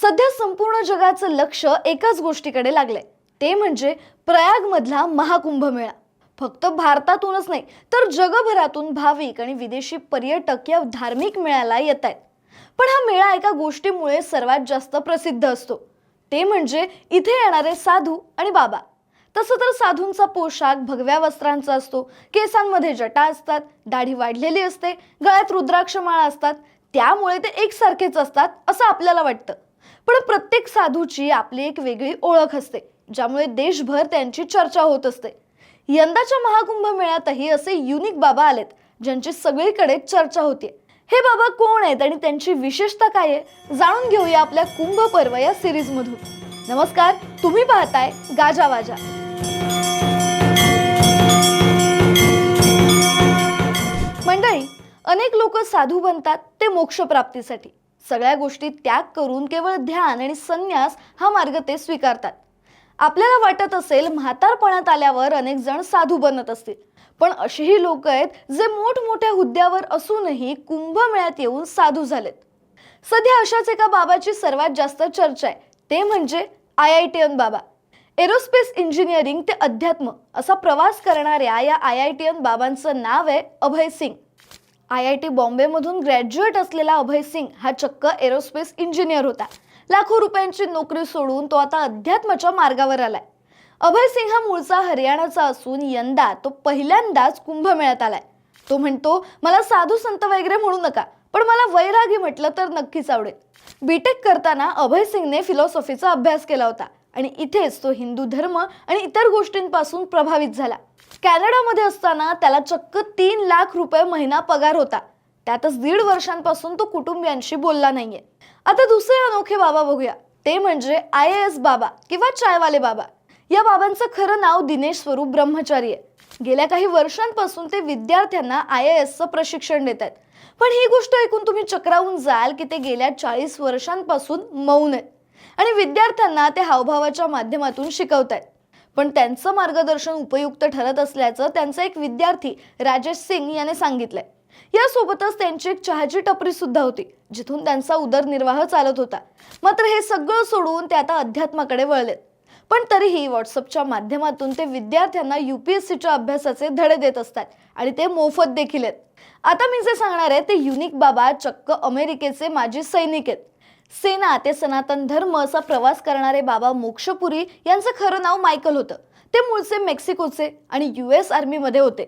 सध्या संपूर्ण जगाचं लक्ष एकाच गोष्टीकडे लागलंय. ते म्हणजे प्रयागमधला महाकुंभ मेळा फक्त भारतातूनच नाही तर जगभरातून भाविक आणि विदेशी पर्यटक या धार्मिक मेळ्याला येत आहेत पण हा मेळा एका गोष्टीमुळे सर्वात जास्त प्रसिद्ध असतो. ते म्हणजे इथे येणारे साधू आणि बाबा. तसं तर साधूंचा पोशाख भगव्या वस्त्रांचा असतो. केसांमध्ये जटा असतात दाढी वाढलेली असते गळ्यात रुद्राक्ष माळा असतात. त्यामुळे ते एकसारखेच असतात असं आपल्याला वाटतं. पण प्रत्येक साधूची आपली एक वेगळी ओळख असते ज्यामुळे देशभर त्यांची चर्चा होत असते. यंदाच्या महाकुंभ मेळ्यातही असे युनिक बाबा आलेत ज्यांची सगळीकडे चर्चा होते हे बाबा कोण आहेत आणि त्यांची विशेषता काय आहे जाणून घेऊया आपल्या कुंभ पर्व या सिरीज मधून. नमस्कार तुम्ही पाहताय गाजा वाजा. मंडळी अनेक लोक साधू बनतात ते मोक्षप्राप्तीसाठी सगळ्या गोष्टी त्याग करून केवळ ध्यान आणि संन्यास हा मार्ग ते स्वीकारतात. आपल्याला वाटत असेल म्हातारपणात आल्यावर अनेक जण साधू बनत असतील. पण अशीही लोक आहेत जे मोठमोठ्या हुद्द्यावर असूनही कुंभमेळ्यात येऊन साधू झालेत. सध्या अशाच एका बाबाची सर्वात जास्त चर्चा आहे. ते म्हणजे आय आय टी एन बाबा. एरोस्पेस इंजिनिअरिंग ते अध्यात्म असा प्रवास करणाऱ्या या आय आय टी एन बाबांचं नाव आहे Abhay Singh. I I T बॉम्बेमधून graduate असलेला अभय सिंग हा चक्क एरोस्पेस इंजिनियर होता. लाखो रुपयांची नोकरी सोडून तो आता अध्यात्माच्या मार्गावर आलाय. अभय सिंग हा मूळचा हरियाणाचा असून यंदा तो पहिल्यांदाच कुंभमेळ्यात आलाय. तो म्हणतो मला साधू संत वगैरे म्हणू नका पण मला वैरागी म्हटलं तर नक्कीच आवडेल. बीटेक करताना अभय सिंगने फिलॉसॉफीचा अभ्यास केला होता. आणि इथेच तो हिंदू धर्म आणि इतर गोष्टींपासून प्रभावित झाला. कॅनडामध्ये असताना त्याला चक्क तीन लाख रुपये महिना पगार होता. त्यातच दीड वर्षांपासून तो कुटुंबियांशी बोलला नाहीये. आता दुसरे अनोखे बाबा बघूया. ते म्हणजे आय एस बाबा किंवा चायवाले बाबा. या बाबांचं खरं नाव दिनेश स्वरूप ब्रह्मचारी आहे. गेल्या काही वर्षांपासून ते विद्यार्थ्यांना आय ए एसचं प्रशिक्षण देत आहेत पण ही गोष्ट ऐकून तुम्ही चक्रावून जाल की ते गेल्या चाळीस वर्षांपासून मौन आहेत आणि विद्यार्थ्यांना ते हावभावाच्या माध्यमातून शिकवत आहेत पण त्यांचं मार्गदर्शन उपयुक्त ठरत असल्याचं त्यांचा एक विद्यार्थी राजेश सिंग याने सांगितलंय. यासोबतच त्यांची एक चहाची टपरी सुद्धा होती जिथून त्यांचा उदरनिर्वाह चालत होता. मात्र हे सगळं सोडून ते आता अध्यात्माकडे वळलेत. पण तरीही व्हॉट्सअपच्या माध्यमातून ते विद्यार्थ्यांना युपीएससीच्या अभ्यासाचे धडे देत असतात आणि ते मोफत देखील आहेत. आता मी जे सांगणार आहे ते युनिक बाबा चक्क अमेरिकेचे माजी सैनिक आहेत. सेना ते सनातन धर्म असा प्रवास करणारे बाबा मोक्षपुरी यांचं खरं नाव मायकल होतं. ते मूळचे मेक्सिकोचे आणि यू एस आर्मीमध्ये होते.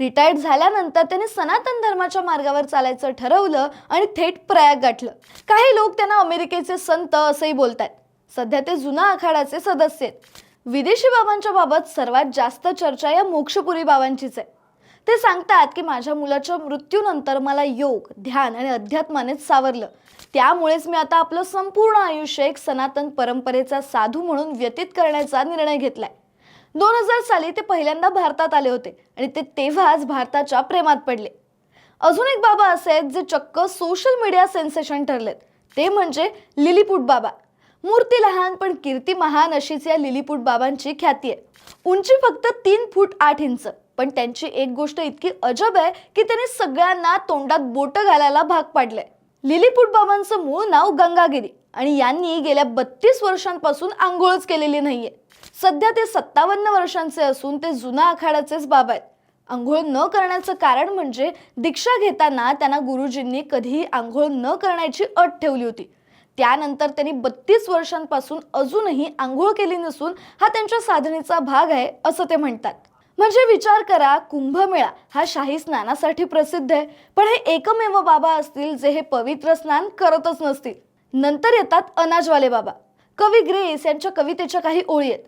रिटायर्ड झाल्यानंतर त्यांनी सनातन धर्माच्या मार्गावर चालायचं ठरवलं आणि थेट प्रयाग गाठलं. काही लोक त्यांना अमेरिकेचे संत असंही बोलतात. सध्या ते जुना आखाडाचे सदस्य आहेत. विदेशी बाबांच्या बाबत सर्वात जास्त चर्चा या मोक्षपुरी बाबांचीच आहे. ते सांगतात की माझ्या मुलाच्या मृत्यूनंतर मला योग ध्यान आणि अध्यात्मानेच सावरलं. त्यामुळेच मी आता आपलं संपूर्ण आयुष्य एक सनातन परंपरेचा साधू म्हणून व्यतीत करण्याचा निर्णय घेतलाय. दोन हजार साली ते पहिल्यांदा भारतात आले होते आणि ते तेव्हाच भारताच्या प्रेमात पडले. अजून एक बाबा असे आहेत जे चक्क सोशल मीडिया सेन्सेशन ठरलेत. ते म्हणजे लिलीपूट बाबा. मूर्ती लहान पण कीर्ती महान अशीच या लिलीपूट बाबांची ख्याती आहे. उंची फक्त तीन फूट आठ इंच. पण त्यांची एक गोष्ट इतकी अजब आहे की त्यांनी सगळ्यांना तोंडात बोट घालायला भाग पाडलंय. लिलीपूट बाबांचं मूळ नाव गंगागिरी आणि यांनी गेल्या बत्तीस वर्षांपासून आंघोळच केलेली नाहीये. सध्या ते सत्तावन्न वर्षांचे असून ते जुना आखाड्याचेच बाबा आहेत. आंघोळ न करण्याचं कारण म्हणजे दीक्षा घेताना त्यांना गुरुजींनी कधीही आंघोळ न करण्याची अट ठेवली होती. त्यानंतर त्यांनी बत्तीस वर्षांपासून अजूनही आंघोळ केली नसून हा त्यांच्या साधनेचा भाग आहे असं ते म्हणतात. म्हणजे विचार करा कुंभमेळा हा शाही स्नानासाठी प्रसिद्ध आहे. पण हे एकमेव बाबा असतील जे हे पवित्र स्नान करतच नसतील. नंतर येतात अनाजवाले बाबा. कवी ग्रेस यांच्या कवितेच्या काही ओळी आहेत.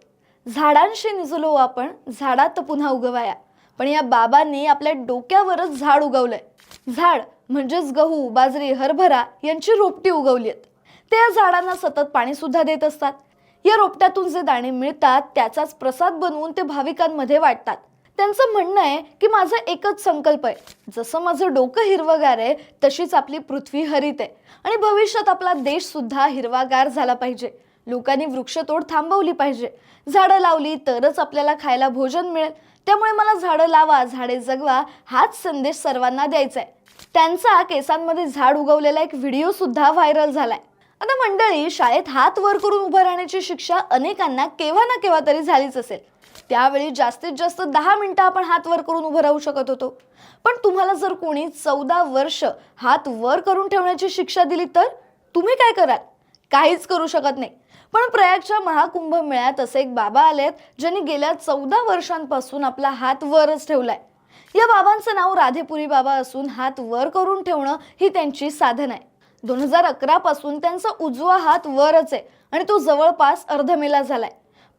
झाडांशी निजलो आपण झाडात पुन्हा उगवाया. पण या बाबांनी आपल्या डोक्यावरच झाड उगवलंय. झाड म्हणजेच गहू बाजरी हरभरा यांची रोपटी उगवली आहेत. ते या झाडांना सतत पाणी सुद्धा देत असतात. या रोपट्यातून जे दाणे मिळतात त्याचाच प्रसाद बनवून ते भाविकांमध्ये वाटतात. त्यांचं म्हणणं आहे की माझा एकच संकल्प आहे. जसं माझं डोकं हिरवगार आहे तशीच आपली पृथ्वी हरित आहे. आणि भविष्यात आपला देश सुद्धा हिरवागार झाला पाहिजे. लोकांनी वृक्षतोड थांबवली पाहिजे. झाडं लावली तरच आपल्याला खायला भोजन मिळेल. त्यामुळे मला झाडं लावा झाडे जगवा हाच संदेश सर्वांना द्यायचा आहे. त्यांचा केसांमध्ये झाड उगवलेला एक व्हिडिओ सुद्धा व्हायरल झालाय. आता मंडळी शाळेत हात वर करून उभं राहण्याची शिक्षा अनेकांना केव्हा ना केव्हा तरी झालीच असेल. त्यावेळी जास्तीत जास्त दहा मिनिटं आपण हात वर करून उभं राहू शकत होतो. पण तुम्हाला जर कोणी चौदा वर्ष हात वर करून ठेवण्याची शिक्षा दिली तर तुम्ही काय कराल? काहीच करू शकत नाही. पण प्रयागच्या महाकुंभ मेळ्यात असे एक बाबा आलेत ज्यांनी गेल्या चौदा वर्षांपासून आपला हात वरच ठेवलाय. या बाबांचं नाव राधेपुरी बाबा असून हात वर करून ठेवणं ही त्यांची साधन आहे. दोन हजार अकरा पासून त्यांचा उजवा हात वरच आहे आणि तो जवळपास अर्धमेला झालाय.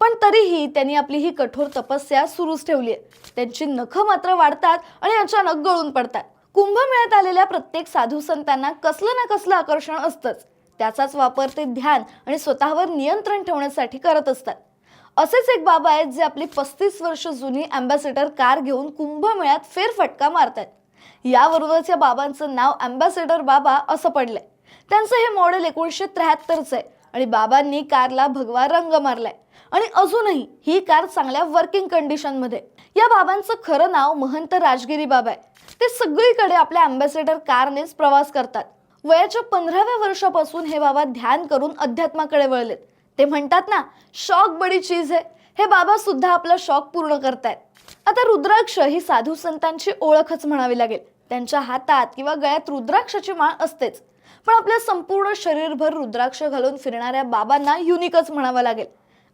पण तरीही त्यांनी आपली ही कठोर तपस्या सुरूच ठेवली आहे. त्यांची नखं मात्र वाढतात आणि अचानक गळून पडतात. कुंभमेळ्यात आलेल्या प्रत्येक साधू संतांना कसलं ना कसलं आकर्षण असतंच. त्याचाच वापर ते ध्यान आणि स्वतःवर नियंत्रण ठेवण्यासाठी करत असतात. असेच एक बाबा आहेत जे आपली पस्तीस वर्ष जुनी अँबॅसेडर कार घेऊन कुंभमेळ्यात फेरफटका मारतात यावरूनच या बाबांचं नाव अँबॅसेडर बाबा असं पडलंय. त्यांचं हे मॉडेल एकोणीसशे त्र्याहत्तरचं आहे आणि बाबांनी कारला भगवा रंग मारलाय. आणि अजूनही ही कार चांगल्या वर्किंग कंडिशनमध्ये या बाबांचं खरं नाव महंत राजगिरी बाबा आहे. ते सगळीकडे आपल्या अँबॅसेडर कारनेच प्रवास करतात. वयाच्या पंधराव्या वर्षापासून हे बाबा ध्यान करून अध्यात्माकडे वळलेत. ते म्हणतात ना शॉक बडी चीज आहे. हे बाबा सुद्धा आपला शॉक पूर्ण करतायत. आता रुद्राक्ष ही साधू संतांची ओळखच म्हणावी लागेल. त्यांच्या हातात किंवा गळ्यात रुद्राक्षाची माळ असतेच. पण आपल्या संपूर्ण शरीरभर रुद्राक्ष घालून फिरणाऱ्या बाबांना युनिकच म्हणावं लागेल.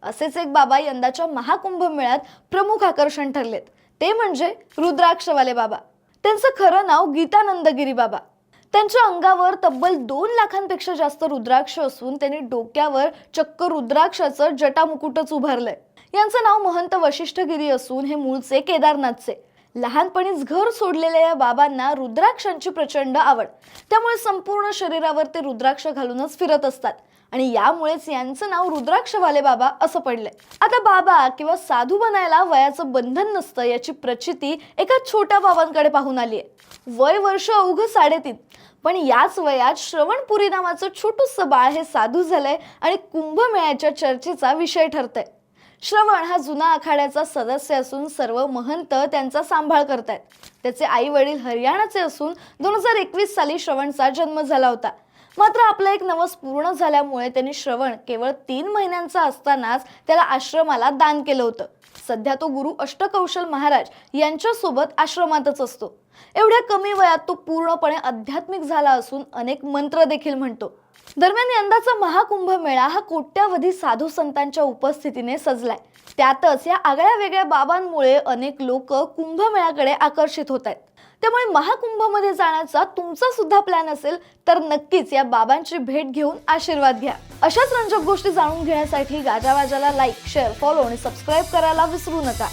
असेच एक बाबा यंदाच्या महाकुंभ मेळ्यात प्रमुख आकर्षण ठरलेत. ते म्हणजे रुद्राक्षवाले बाबा. त्यांचं खरं नाव गीतानंदगिरी बाबा. त्यांच्या अंगावर तब्बल दोन लाखांपेक्षा जास्त रुद्राक्ष असून त्यांनी डोक्यावर चक्क रुद्राक्षाचं जटामुकुटच उभारलंय. यांचं नाव महंत वशिष्ठगिरी असून हे मूळचे केदारनाथचे. लहानपणीच घर सोडलेल्या या बाबांना रुद्राक्षांची प्रचंड आवड. त्यामुळे संपूर्ण शरीरावर ते रुद्राक्ष घालूनच फिरत असतात. आणि यामुळेच यांचं नाव रुद्राक्षवाले बाबा असं पडलंय. आता बाबा किंवा साधू बनायला वयाचं बंधन नसतं याची प्रचिती एका छोट्या बाबांकडे पाहून आली आहे वय वर्ष अवघं साडेतीन. पण याच वयात श्रवणपुरी नावाचं छोटूसं बाळ हे साधू झालंय आणि कुंभमेळ्याच्या चर्चेचा विषय ठरतंय. श्रवण हा जुना आखाड्याचा सदस्य असून सर्व महंत त्यांचा सांभाळ करतायत. त्याचे आई वडील हरियाणाचे असून दोन हजार एकवीस साली श्रवणचा जन्म झाला होता. मात्र आपलं एक नवस पूर्ण झाल्यामुळे त्यांनी श्रवण केवळ तीन महिन्यांचा असतानाच त्याला आश्रमाला दान केलं होतं. सध्या तो गुरु अष्टकौशल महाराज यांच्यासोबत आश्रमातच असतो. एवढ्या कमी वयात तो पूर्णपणे आध्यात्मिक झाला असून अनेक मंत्र देखील म्हणतो. दरम्यान यंदाचा महाकुंभ मेळा हा कोट्यावधी साधू संतांच्या उपस्थितीने सजलाय. त्यातच या आगळ्या वेगळ्या बाबांमुळे अनेक लोक कुंभमेळ्याकडे आकर्षित होत आहेत. त्यामुळे महाकुंभमध्ये जाण्याचा तुमचा सुद्धा प्लॅन असेल तर नक्कीच या बाबांची भेट घेऊन आशीर्वाद घ्या. अशाच रंजक गोष्टी जाणून घेण्यासाठी गाजावाजाला लाईक शेअर फॉलो आणि सबस्क्राईब करायला विसरू नका.